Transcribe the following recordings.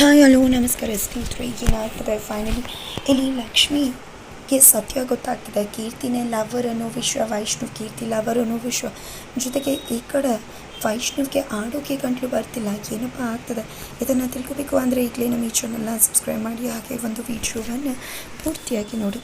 Hi hello ನಮಸ್ಕಾರ ಸ್ನೇಹಿತರೆ ಆಗ್ತದೆ ಫೈನಲಿ ಇಲ್ಲಿ ಲಕ್ಷ್ಮಿಗೆ ಸತ್ಯ ಗೊತ್ತಾಗ್ತದೆ ಕೀರ್ತಿನೇ ಲವರ್ ಅನ್ನೋ ವಿಶ್ವ ವೈಷ್ಣವ್ ಕೀರ್ತಿ ಲವರ್ ಅನ್ನೋ ವಿಶ್ವ ಜೊತೆಗೆ ಈ ಕಡೆ ವೈಷ್ಣವ್ಗೆ ಆಡೋಕೆ ಗಂಟಲು ಬರ್ತಿಲ್ಲ ಏನಪ್ಪ ಆಗ್ತದೆ ಇದನ್ನು ತಿಳ್ಕೋಬೇಕು ಅಂದರೆ ಈಗಲೇ ನಮ್ಮ ಈ ಚಾನಲ್ನ ಸಬ್ಸ್ಕ್ರೈಬ್ ಮಾಡಿ ಹಾಗೆ ಒಂದು ವಿಡಿಯೋವನ್ನು ಪೂರ್ತಿಯಾಗಿ ನೋಡಿ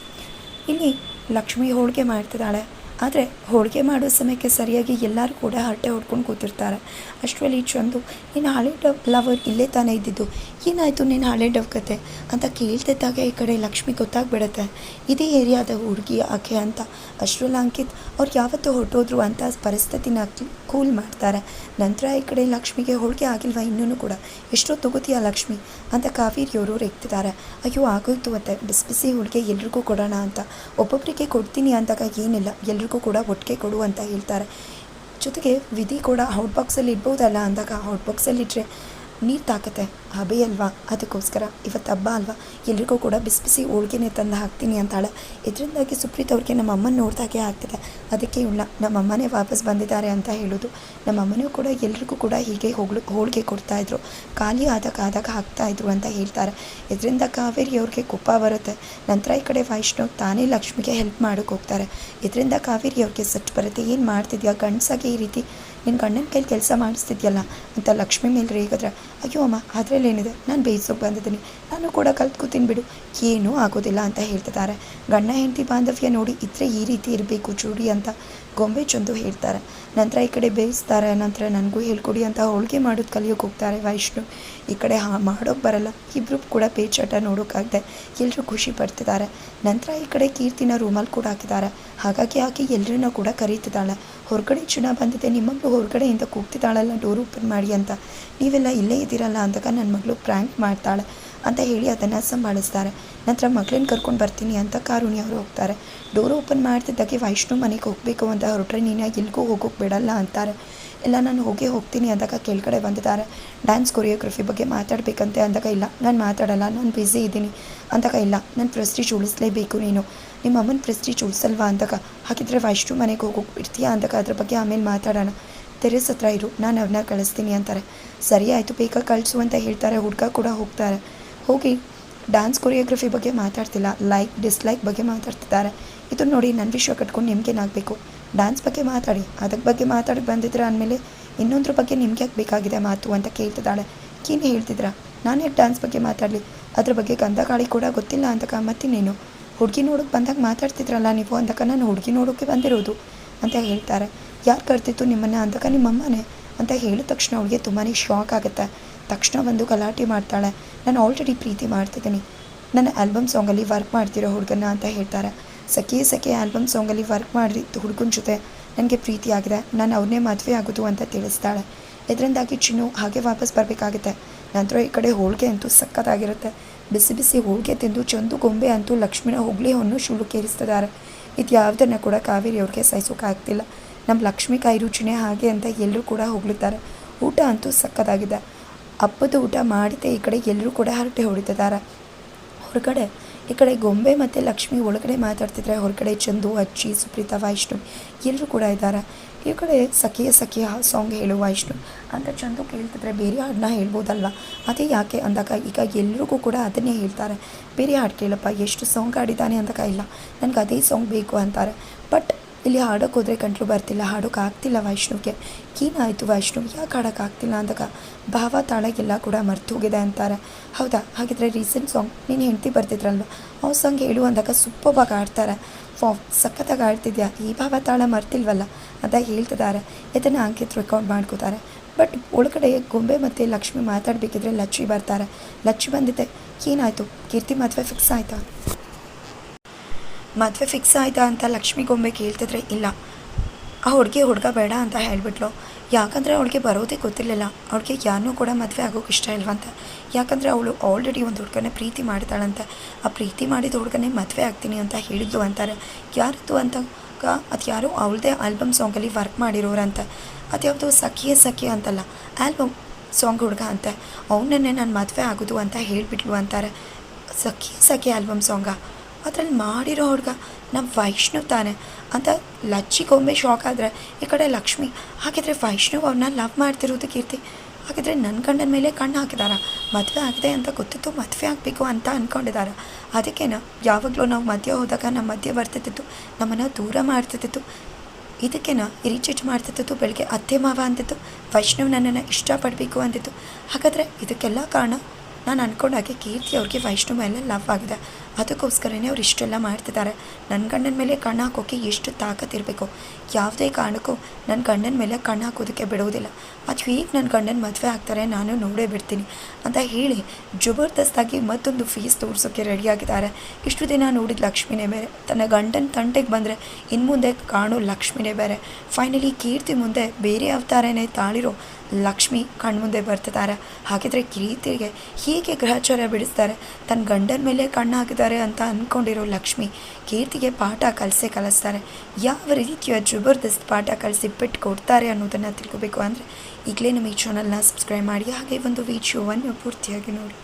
ಇಲ್ಲಿ ಲಕ್ಷ್ಮಿ ಹೋಳಿಗೆ ಮಾಡ್ತಿದ್ದಾಳೆ ಆದರೆ ಹೋಳಿಗೆ ಮಾಡೋ ಸಮಯಕ್ಕೆ ಸರಿಯಾಗಿ ಎಲ್ಲರೂ ಕೂಡ ಹರಟೆ ಹೊಡ್ಕೊಂಡು ಕೂತಿರ್ತಾರೆ ಅಷ್ಟರಲ್ಲಿ ಚಂದು ಇನ್ನು ಹಳೆ ಲವರ್ ಇಲ್ಲೇ ತಾನೇ ಇದ್ದಿದ್ದು ಏನಾಯಿತು ನೀನು ಹಳೆ ಡವ್ ಕತೆ? ಅಂತ ಕೇಳ್ತಿದ್ದಾಗ ಈ ಕಡೆ ಲಕ್ಷ್ಮಿ ಗೊತ್ತಾಗ್ಬಿಡುತ್ತೆ. ಇದೇ ಏರಿಯಾದ ಹುಡುಗಿ ಆಕೆ ಅಂತ. ಅಶ್ರುಲ್, ಅಂಕಿತ್ ಅವ್ರು ಯಾವತ್ತೂ ಹೊರಟೋದ್ರು ಅಂತ ಪರಿಸ್ಥಿತಿನ ಕೂಲ್ ಮಾಡ್ತಾರೆ. ನಂತರ ಈ ಕಡೆ ಲಕ್ಷ್ಮಿಗೆ ಹೋಳಿಗೆ ಆಗಿಲ್ವಾ ಇನ್ನೂ ಕೂಡ? ಎಷ್ಟೋ ತಗೋತೀಯ ಲಕ್ಷ್ಮಿ? ಅಂತ ಕಾವೇರಿಯವರು ರೆಕ್ತಿದ್ದಾರೆ ಅಯ್ಯೋ, ಆಗೋಯ್ತು ಅಂತ ಬಿಸಿ ಬಿಸಿ ಹೋಳಿಗೆ ಎಲ್ರಿಗೂ ಕೊಡೋಣ ಅಂತ. ಒಬ್ಬೊಬ್ಬರಿಗೆ ಕೊಡ್ತೀನಿ ಅಂದಾಗ ಏನಿಲ್ಲ. ಎಲ್ರಿಗೂ ಕೂಡ ಒಟ್ಟಿಗೆ ಕೊಡು ಅಂತ ಹೇಳ್ತಾರೆ. ಜೊತೆಗೆ ವಿಧಿ ಕೂಡ ಔಟ್ ಬಾಕ್ಸಲ್ಲಿ ಇಡ್ಬೋದಲ್ಲ ಅಂದಾಗ ಔಟ್ ಬಾಕ್ಸಲ್ಲಿ ಇಟ್ಟರೆ ನೀರು ತಾಕತ್ತೆ. ಹಬೆ ಅಲ್ವಾ? ಅದಕ್ಕೋಸ್ಕರ ಇವತ್ತು ಹಬ್ಬ ಅಲ್ವಾ? ಎಲ್ರಿಗೂ ಕೂಡ ಬಿಸಿ ಬಿಸಿ ಹೋಳಿಗೆನೇ ತಂದು ಹಾಕ್ತೀನಿ ಅಂತಾಳೆ. ಇದರಿಂದಾಗಿ ಸುಪ್ರೀತ್ ಅವ್ರಿಗೆ ನಮ್ಮ ಅಮ್ಮನ ನೋಡ್ದಾಗೆ ಆಗ್ತಿದೆ. ಅದಕ್ಕೆ ಇವಳ ನಮ್ಮ ಅಮ್ಮನೇ ವಾಪಸ್ ಬಂದಿದ್ದಾರೆ ಅಂತ ಹೇಳೋದು. ನಮ್ಮ ಅಮ್ಮನೂ ಕೂಡ ಎಲ್ರಿಗೂ ಕೂಡ ಹೀಗೆ ಹೋಗ್ಲು, ಹೋಳಿಗೆ ಕೊಡ್ತಾಯಿದ್ರು ಖಾಲಿ ಆದಾಗ ಆದಾಗ ಹಾಕ್ತಾಯಿದ್ರು ಅಂತ ಹೇಳ್ತಾರೆ. ಇದರಿಂದ ಕಾವೇರಿ ಅವ್ರಿಗೆ ಕೋಪ ಬರುತ್ತೆ. ನಂತರ ಈ ಕಡೆ ವೈಷ್ಣವ್ ತಾನೇ ಲಕ್ಷ್ಮಿಗೆ ಹೆಲ್ಪ್ ಮಾಡೋಕ್ಕೆ ಹೋಗ್ತಾರೆ. ಇದರಿಂದ ಕಾವೇರಿ ಅವ್ರಿಗೆ ಸಟ್ ಬರುತ್ತೆ ಏನು ಮಾಡ್ತಿದ್ಯಾ? ಗಂಡಸಾಗಿ ಈ ರೀತಿ ನಿನ್ನ ಗಂಡನ ಕೈಲಿ ಕೆಲಸ ಮಾಡಿಸ್ತಿದ್ಯಲ್ಲ ಅಂತ ಲಕ್ಷ್ಮಿ ಮೇಲೆ ರೇಗಿದ್ರೆ, ಅಯ್ಯೋ ಅಮ್ಮ, ಅದರಲ್ಲಿ ಏನಿದೆ? ನಾನು ಬೇಯಿಸೋಕೆ ಬಂದಿದ್ದೀನಿ. ನಾನು ಕೂಡ ಕಲ್ತ್ಕೊತೀನಿ ಬಿಡು. ಏನೂ ಆಗೋದಿಲ್ಲ ಅಂತ ಹೇಳ್ತಿದ್ದಾರೆ. ಗಂಡ ಹೆಂಡತಿ ಬಾಂಧವ್ಯ ನೋಡಿ ಇದ್ರೆ ಈ ರೀತಿ ಇರಬೇಕು ಚೂಡಿ ಅಂತ ಗೊಂಬೆ ಚಂದು ಹೇಳ್ತಾರೆ. ನಂತರ ಈ ಕಡೆ ಬೇಯಿಸ್ತಾರೆ, ನಂತರ ನನಗೂ ಹೇಳ್ಕೊಡಿ ಅಂತ ಹೋಳಿಗೆ ಮಾಡೋದು ಕಲಿಯೋಕೆ ಹೋಗ್ತಾರೆ ವೈಷ್ಣು. ಈ ಕಡೆ ಹಾ, ಮಾಡೋಕೆ ಬರಲ್ಲ. ಇಬ್ಬರು ಕೂಡ ಪೇಚಾಟ ನೋಡೋಕ್ಕಾಗದೆ ಎಲ್ಲರೂ ಖುಷಿ ಪಡ್ತಿದ್ದಾರೆ. ನಂತರ ಈ ಕಡೆ ಕೀರ್ತಿನ ರೂಮಲ್ಲಿ ಕೂಡ ಹಾಕಿದ್ದಾರೆ. ಹಾಗಾಗಿ ಆಕೆ ಎಲ್ಲರನ್ನ ಕೂಡ ಕರೀತಿದ್ದಾಳೆ. ಹೊರಗಡೆ ಚುನಾ ಬಂದಿದೆ, ನಿಮ್ಮಗಳು ಹೊರಗಡೆಯಿಂದ ಕೂಗ್ತಿದ್ದಾಳಲ್ಲ ಡೋರ್ ಓಪನ್ ಮಾಡಿ ಅಂತ. ನೀವೆಲ್ಲ ಇಲ್ಲೇ ಇದ್ದೀರಲ್ಲ ಅಂದಾಗ ನನ್ನ ಮಗಳು ಪ್ರ್ಯಾಂಕ್ ಮಾಡ್ತಾಳೆ ಅಂತ ಹೇಳಿ ಅದನ್ನು ಸಂಭಾಳಿಸ್ತಾರೆ ನಂತರ ಮಗಳನ್ನ ಕರ್ಕೊಂಡು ಬರ್ತೀನಿ ಅಂತ ಕಾರುಣಿ ಅವರು ಹೋಗ್ತಾರೆ. ಡೋರ್ ಓಪನ್ ಮಾಡ್ತಿದ್ದಾಗೆ ವೈಷ್ಣು ಮನೆಗೆ ಹೋಗಬೇಕು ಅಂತ ಹೊರಟ್ರೆ ನೀನು ಎಲ್ಗೂ ಹೋಗೋಕೆ ಬಿಡಲ್ಲ ಅಂತಾರೆ. ಇಲ್ಲ ನಾನು ಹೋಗೇ ಹೋಗ್ತೀನಿ ಅಂದಾಗ ಕೆಳಗಡೆ ಬಂದಿದ್ದಾರೆ. ಡ್ಯಾನ್ಸ್ ಕೊರಿಯೋಗ್ರಫಿ ಬಗ್ಗೆ ಮಾತಾಡಬೇಕಂತೆ ಅಂದಾಗ ಇಲ್ಲ. ನಾನು ಮಾತಾಡಲ್ಲ, ನಾನು ಬ್ಯುಸಿ ಇದ್ದೀನಿ ಅಂದಾಗ ಇಲ್ಲ. ನಾನು ಪ್ರೆಸ್ಟೀಜ್ ಉಳಿಸ್ಲೇಬೇಕು ನೀನು. ನಿಮ್ಮ ಅಮ್ಮನ ಪ್ರೆಸ್ಟೀಜ್ ಉಳಿಸಲ್ವಾ ಅಂದಾಗ? ಹಾಗಿದ್ರೆ ವೈಷ್ಣು ಮನೆಗೆ ಹೋಗೋಗ್ಬಿಡ್ತೀಯಾ ಅಂದಾಗ ಅದ್ರ ಬಗ್ಗೆ ಆಮೇಲೆ ಮಾತಾಡೋಣ. ತೆರೆಸ್ ಹತ್ರ ಇರು, ನಾನು ಅವ್ರನ್ನ ಕಳಿಸ್ತೀನಿ ಅಂತಾರೆ. ಸರಿ ಆಯಿತು, ಬೇಗ ಕಳಿಸು ಅಂತ ಹೇಳ್ತಾರೆ. ಹುಡುಗ ಕೂಡ ಹೋಗ್ತಾರೆ. ಹೋಗಿ ಡ್ಯಾನ್ಸ್ ಕೊರಿಯೋಗ್ರಫಿ ಬಗ್ಗೆ ಮಾತಾಡ್ತಿಲ್ಲ. ಲೈಕ್ ಡಿಸ್ಲೈಕ್ ಬಗ್ಗೆ ಮಾತಾಡ್ತಿದ್ದಾರೆ. ಇದನ್ನು ನೋಡಿ ನನ್ನ ವಿಷಯ ಕಟ್ಕೊಂಡು ನಿಮ್ಗೇನಾಗಬೇಕು? ಡ್ಯಾನ್ಸ್ ಬಗ್ಗೆ ಮಾತಾಡಿ ಅದಕ್ಕೆ ಬಗ್ಗೆ ಮಾತಾಡಕ್ಕೆ ಬಂದಿದ್ರೆ ಅಂದಮೇಲೆ ಇನ್ನೊಂದ್ರ ಬಗ್ಗೆ ನಿಮ್ಗೆ ಯಾಕೆ ಬೇಕಾಗಿದೆ ಮಾತು ಅಂತ ಕೇಳ್ತಿದ್ದಾಳೆ. ಏನು ಹೇಳ್ತಿದ್ರಾ, ನಾನು ಯಾಕೆ ಡ್ಯಾನ್ಸ್ ಬಗ್ಗೆ ಮಾತಾಡಲಿ? ಅದ್ರ ಬಗ್ಗೆ ಗಂಧ ಗಾಳಿ ಕೂಡ ಗೊತ್ತಿಲ್ಲ ಅಂತಕ ನೀನು ಹುಡುಗಿ ನೋಡೋಕೆ ಬಂದಾಗ ಮಾತಾಡ್ತಿದ್ರಲ್ಲ ನೀವು ಅಂದಕ ನಾನು ಹುಡುಗಿ ನೋಡೋಕ್ಕೆ ಬಂದಿರೋದು ಅಂತ ಹೇಳ್ತಾರೆ. ಯಾರು ಕರ್ತಿತ್ತು ನಿಮ್ಮನ್ನು ಅಂದಕ ನಿಮ್ಮಮ್ಮನೇ ಅಂತ ಹೇಳಿದ ತಕ್ಷಣ ಅವಳಿಗೆ ತುಂಬಾ ಶಾಕ್ ಆಗುತ್ತೆ. ತಕ್ಷಣ ಬಂದು ಗಲಾಟೆ ಮಾಡ್ತಾಳೆ. ನಾನು ಆಲ್ರೆಡಿ ಪ್ರೀತಿ ಮಾಡ್ತಿದ್ದೀನಿ. ನನ್ನ ಆಲ್ಬಮ್ ಸಾಂಗಲ್ಲಿ ವರ್ಕ್ ಮಾಡ್ತಿರೋ ಹುಡುಗನ ಅಂತ ಹೇಳ್ತಾರೆ. ಸಖಿ ಸಖಿ ಆಲ್ಬಮ್ ಸಾಂಗಲ್ಲಿ ವರ್ಕ್ ಮಾಡಿ ಹುಡುಗನ ಜೊತೆ. ನನಗೆ ಪ್ರೀತಿ ಆಗಿದೆ ನಾನು ಅವ್ರನ್ನೇ ಮದುವೆ ಆಗೋದು ಅಂತ ತಿಳಿಸ್ತಾಳೆ. ಇದರಿಂದಾಗಿ ಚಿನ್ನು ಹಾಗೆ ವಾಪಸ್ ಬರಬೇಕಾಗುತ್ತೆ. ನಂತರ ಈ ಕಡೆ ಹೋಳಿಗೆ ಅಂತೂ ಸಖತ್ತಾಗಿರುತ್ತೆ. ಬಿಸಿ ಬಿಸಿ ಹೋಳಿಗೆ ತಿಂದು ಚಂದು ಗೊಂಬೆ ಅಂತೂ ಲಕ್ಷ್ಮಿನ ಹೊಗಳಿ ಹೊನ್ನು ಶುಳುಕೇರಿಸ್ತಿದ್ದಾರೆ ಇದು ಯಾವುದನ್ನು ಕೂಡ ಕಾವೇರಿ ಅವ್ರಿಗೆ ಸಹಿಸೋಕ್ಕಾಗ್ತಿಲ್ಲ ನಮ್ಮ ಲಕ್ಷ್ಮಿ ಕಾಯಿ ರುಚಿನೇ ಹಾಗೆ ಅಂತ ಎಲ್ಲರೂ ಕೂಡ ಹೊಗಳುತ್ತಾರೆ ಊಟ ಅಂತೂ ಸಖತ್ತಾಗಿದೆ. ಹಬ್ಬದ ಊಟ ಮಾಡಿದೆ ಈ ಕಡೆ ಎಲ್ಲರೂ ಕೂಡ ಹರಟೆ ಹೊಡಿತಿದ್ದಾರೆ. ಹೊರಗಡೆ ಈ ಕಡೆ ಗೊಂಬೆ ಮತ್ತು ಲಕ್ಷ್ಮಿ ಒಳಗಡೆ ಮಾತಾಡ್ತಿದ್ರೆ ಹೊರಗಡೆ ಚಂದು ಅಚ್ಚಿ ಸುಪ್ರೀತಾ, ವೈಷ್ಣವ್ ಎಲ್ಲರೂ ಕೂಡ ಇದ್ದಾರೆ. ಈ ಕಡೆ ಸಖಿಯ ಸಖಿಯ ಸಾಂಗ್ ಹೇಳು ವೈಷ್ಣವ್. ಅಂತ ಚಂದು ಕೇಳ್ತಿದ್ರೆ ಬೇರೆ ಹಾಡನ್ನ ಹೇಳ್ಬೋದಲ್ಲ. ಅದೇ ಯಾಕೆ ಅಂದಾಗ ಈಗ ಎಲ್ರಿಗೂ ಕೂಡ ಅದನ್ನೇ ಹೇಳ್ತಾರೆ. ಬೇರೆ ಹಾಡು ಕೇಳಪ್ಪ, ಎಷ್ಟು ಸಾಂಗ್ ಆಡಿದ್ದಾನೆ ಅಂದಾಗ ಇಲ್ಲ. ನನಗೆ ಅದೇ ಸಾಂಗ್ ಬೇಕು ಅಂತಾರೆ. ಬಟ್ ಇಲ್ಲಿ ಹಾಡೋಕೆ ಹೋದರೆ ಗಂಟ್ಲು ಬರ್ತಿಲ್ಲ, ಹಾಡೋಕೆ ಆಗ್ತಿಲ್ಲ ವೈಷ್ಣವ್ಗೆ. ಏನಾಯಿತು ವೈಷ್ಣವ್, ಯಾಕೆ ಹಾಡೋಕೆ ಆಗ್ತಿಲ್ಲ? ಅಂದಾಗ, ಭಾವ ತಾಳ ಎಲ್ಲ ಕೂಡ ಮರ್ತು ಹೋಗಿದೆ ಅಂತಾರೆ. ಹೌದಾ? ಹಾಗಿದ್ರೆ ರೀಸೆಂಟ್ ಸಾಂಗ್ ನೀನು ಹೆಂಡತಿ ಬರ್ತಿದ್ರಲ್ವ ಆ ಸಾಂಗ್ ಹೇಳು ಅಂದಾಗ ಸೂಪರ್ವಾಗಿ ಆಡ್ತಾರೆ ಫಾ ಸಖತ್ತಾಗಿ ಆಡ್ತಿದ್ಯಾ ಈ ಭಾವ ತಾಳ ಮರ್ತಿಲ್ವಲ್ಲ? ಅಂತ ಹೇಳ್ತಿದ್ದಾರೆ. ಇದನ್ನು ಅಂಕಿತ್ ರೆಕಾರ್ಡ್ ಮಾಡ್ಕೋತಾರೆ. ಬಟ್ ಒಳಗಡೆ ಗೊಂಬೆ ಮತ್ತು ಲಕ್ಷ್ಮಿ ಮಾತಾಡಬೇಕಿದ್ರೆ ಲಚ್ಚಿ ಬರ್ತಾರೆ. ಲಕ್ಷ್ಮಿ ಬಂದಿದ್ದೆ ಏನಾಯಿತು ಕೀರ್ತಿ ಮದುವೆ ಫಿಕ್ಸ್ ಆಯಿತಾ? ಮದುವೆ ಫಿಕ್ಸ್ ಆಯಿತಾ ಅಂತ ಲಕ್ಷ್ಮಿ ಗೊಂಬೆ ಕೇಳ್ತಿದ್ರೆ ಇಲ್ಲ. ಆ ಹುಡುಗಿ ಹುಡುಗ ಬೇಡ ಅಂತ ಹೇಳಿಬಿಟ್ಲು. ಯಾಕಂದರೆ ಅವಳಿಗೆ ಬರೋದೇ ಗೊತ್ತಿರಲಿಲ್ಲ. ಅವಳಿಗೆ ಯಾರನ್ನೂ ಕೂಡ ಮದುವೆ ಆಗೋಕೆ ಇಷ್ಟ ಇಲ್ವಂತೆ ಯಾಕಂದರೆ ಅವಳು ಆಲ್ರೆಡಿ ಒಂದು ಹುಡುಗನೇ ಪ್ರೀತಿ ಮಾಡ್ತಾಳಂತೆ. ಆ ಪ್ರೀತಿ ಮಾಡಿದ ಹುಡುಗನೇ ಮದುವೆ ಆಗ್ತೀನಿ ಅಂತ ಹೇಳಿದ್ಲು ಅಂತಾರೆ. ಯಾರದ್ದು ಅಂತ ಅದು ಯಾರೋ ಅವಳದೇ ಆಲ್ಬಮ್ ಸಾಂಗಲ್ಲಿ ವರ್ಕ್ ಮಾಡಿರೋರಂತೆ ಅದ್ಯಾವುದು ಸಖಿಯೇ ಸಖಿ ಅಂತಲ್ಲ ಆಲ್ಬಮ್ ಸಾಂಗ್ ಹುಡುಗ ಅಂತೆ. ಅವನನ್ನೇ ನಾನು ಮದುವೆ ಆಗೋದು ಅಂತ ಹೇಳಿಬಿಟ್ಲು ಅಂತಾರೆ. ಸಖಿ ಸಖಿ ಆಲ್ಬಮ್ ಸಾಂಗ ಅದ್ರಲ್ಲಿ ಮಾಡಿರೋ ಹುಡುಗ ನಮ್ಮ ವೈಷ್ಣವ್ ತಾನೆ ಅಂತ ಲಚ್ಚಿಗೊಮ್ಮೆ ಶಾಕ್ ಆದರೆ ಈ ಕಡೆ ಲಕ್ಷ್ಮಿ, ಹಾಗಿದ್ರೆ ವೈಷ್ಣವ್ ಅವ್ರನ್ನ ಲವ್ ಮಾಡ್ತಿರೋದು ಕೀರ್ತಿ, ಹಾಗಿದ್ರೆ ನನ್ನ ಗಂಡನ ಮೇಲೆ ಕಣ್ಣು ಹಾಕಿದಾರ, ಮದುವೆ ಆಗಿದೆ ಅಂತ ಗೊತ್ತಿತ್ತು, ಮದುವೆ ಆಗಬೇಕು ಅಂತ ಅಂದ್ಕೊಂಡಿದ್ದಾರೆ ಅದಕ್ಕೇನ ಯಾವಾಗಲೂ ನಾವು ಮಧ್ಯೆ ಹೋದಾಗ ನಮ್ಮ ಮಧ್ಯೆ ಬರ್ತಿದ್ದಿತ್ತು ನಮ್ಮನ್ನು ದೂರ ಮಾಡ್ತಿದ್ದಿತ್ತು ಇದಕ್ಕೇನ ಇರಿಚಿಟ್ ಮಾಡ್ತಿತ್ತು ಬೆಳಗ್ಗೆ ಅತ್ತೆ ಮಾವ ಅಂತಿತ್ತು, ವೈಷ್ಣವ್ ನನ್ನನ್ನು ಇಷ್ಟಪಡಬೇಕು ಅಂತಿತ್ತು. ಹಾಗಾದರೆ ಇದಕ್ಕೆಲ್ಲ ಕಾರಣ ನಾನು ಅಂದ್ಕೊಂಡಾಗೆ ಕೀರ್ತಿ ಅವ್ರಿಗೆ ವೈಷ್ಣವ ಮೇಲೆ ಲವ್ ಆಗಿದೆ. ಅದಕ್ಕೋಸ್ಕರನೇ ಅವ್ರು ಇಷ್ಟೆಲ್ಲ ಮಾಡ್ತಿದ್ದಾರೆ. ನನ್ನ ಗಂಡನ ಮೇಲೆ ಕಣ್ಣು ಹಾಕೋಕ್ಕೆ ಎಷ್ಟು ತಾಕತ್ತಿರಬೇಕು ಯಾವುದೇ ಕಾರಣಕ್ಕೂ ನನ್ನ ಗಂಡನ ಮೇಲೆ ಕಣ್ಣು ಹಾಕೋದಕ್ಕೆ ಬಿಡೋದಿಲ್ಲ. ಅದು ಹೀಗೆ ನನ್ನ ಗಂಡನ ಮದುವೆ ಆಗ್ತಾರೆ ನಾನು ನೋಡೇ ಬಿಡ್ತೀನಿ. ಅಂತ ಹೇಳಿ ಜಬರ್ದಸ್ತಾಗಿ ಮತ್ತೊಂದು ಫೀಸ್ ತೋರಿಸೋಕ್ಕೆ ರೆಡಿಯಾಗಿದ್ದಾರೆ ಇಷ್ಟು ದಿನ ನೋಡಿದ ಲಕ್ಷ್ಮಿನೇ ಬೇರೆ. ತನ್ನ ಗಂಡನ ತಂಟೆಗೆ ಬಂದರೆ ಇನ್ನು ಮುಂದೆ ಕಾಣೋ ಲಕ್ಷ್ಮಿನೇ ಬೇರೆ. ಫೈನಲಿ ಕೀರ್ತಿ ಮುಂದೆ ಬೇರೆ ಅವತಾರನೇ ತಾಳಿರೋ ಲಕ್ಷ್ಮಿ ಕಣ್ಮುಂದೆ ಬರ್ತಿದ್ದಾರೆ. ಹಾಗಿದ್ರೆ ಕೀರ್ತಿಗೆ ಹೀಗೆ ಗ್ರಹಚಾರ ಬಿಡಿಸ್ತಾರೆ? ತನ್ನ ಗಂಡನ ಮೇಲೆ ಕಣ್ಣು ಹಾಕಿದ್ದಾರೆ ಅಂತ ಅಂದ್ಕೊಂಡಿರೋ ಲಕ್ಷ್ಮಿ ಕೀರ್ತಿಗೆ ಪಾಠ ಕಲಿಸೇ ಕಲಿಸ್ತಾರೆ. ಯಾವ ರೀತಿಯ ಜಬರ್ದಸ್ತ್ ಪಾಠ ಕಲಿಸಿ ಬಿಟ್ಟು ಕೊಡ್ತಾರೆ ಅನ್ನೋದನ್ನು ತಿಳ್ಕೊಬೇಕು ಅಂದರೆ ಈಗಲೇ ನಮ್ಮ ಈ ಚಾನಲ್ನ ಸಬ್ಸ್ಕ್ರೈಬ್ ಮಾಡಿ, ಹಾಗೆ ಒಂದು ವಿಡಿಯೋವನ್ನು ಪೂರ್ತಿಯಾಗಿ ನೋಡಿ.